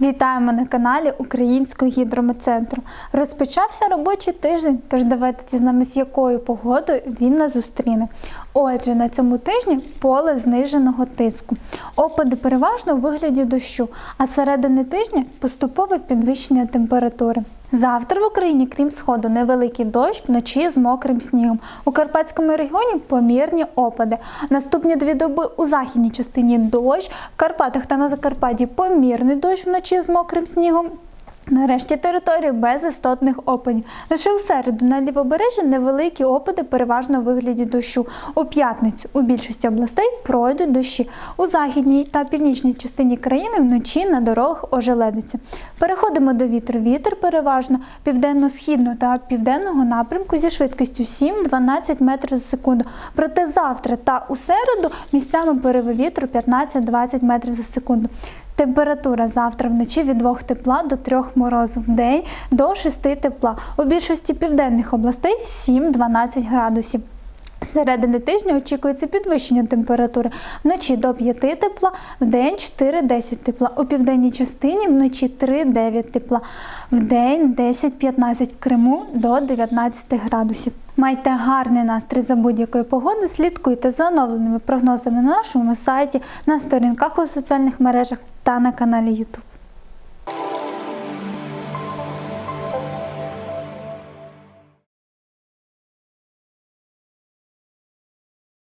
Вітаємо на каналі Українського гідрометцентру. Розпочався робочий тиждень, тож давайте дізнаємось, якою погодою він нас зустріне. Отже, на цьому тижні поле зниженого тиску. Опади переважно у вигляді дощу, а середини тижня поступове підвищення температури. Завтра в Україні, крім сходу, невеликий дощ вночі з мокрим снігом. У Карпатському регіоні помірні опади. Наступні дві доби у західній частині дощ, в Карпатах та на Закарпатті помірний дощ вночі з мокрим снігом. Нарешті території без істотних опадів. Лише у середу на лівобережжі невеликі опади, переважно у вигляді дощу. У п'ятницю у більшості областей пройдуть дощі. У західній та північній частині країни вночі на дорогах ожеледиться. Переходимо до вітру. Вітер переважно південно-східного та південного напрямку зі швидкістю 7-12 метрів за секунду. Проте завтра та у середу місцями пориви вітру 15-20 метрів за секунду. Температура завтра вночі від 2 тепла до 3 морозу, в день до 6 тепла. У більшості південних областей 7-12 градусів. З Середини тижня очікується підвищення температури вночі до 5 тепла, в день 4-10 тепла. У південній частині вночі 3-9 тепла, в день 10-15 в Криму до 19 градусів. Майте гарний настрій за будь-якої погоди. Слідкуйте за оновленими прогнозами на нашому сайті, на сторінках у соціальних мережах та на каналі YouTube.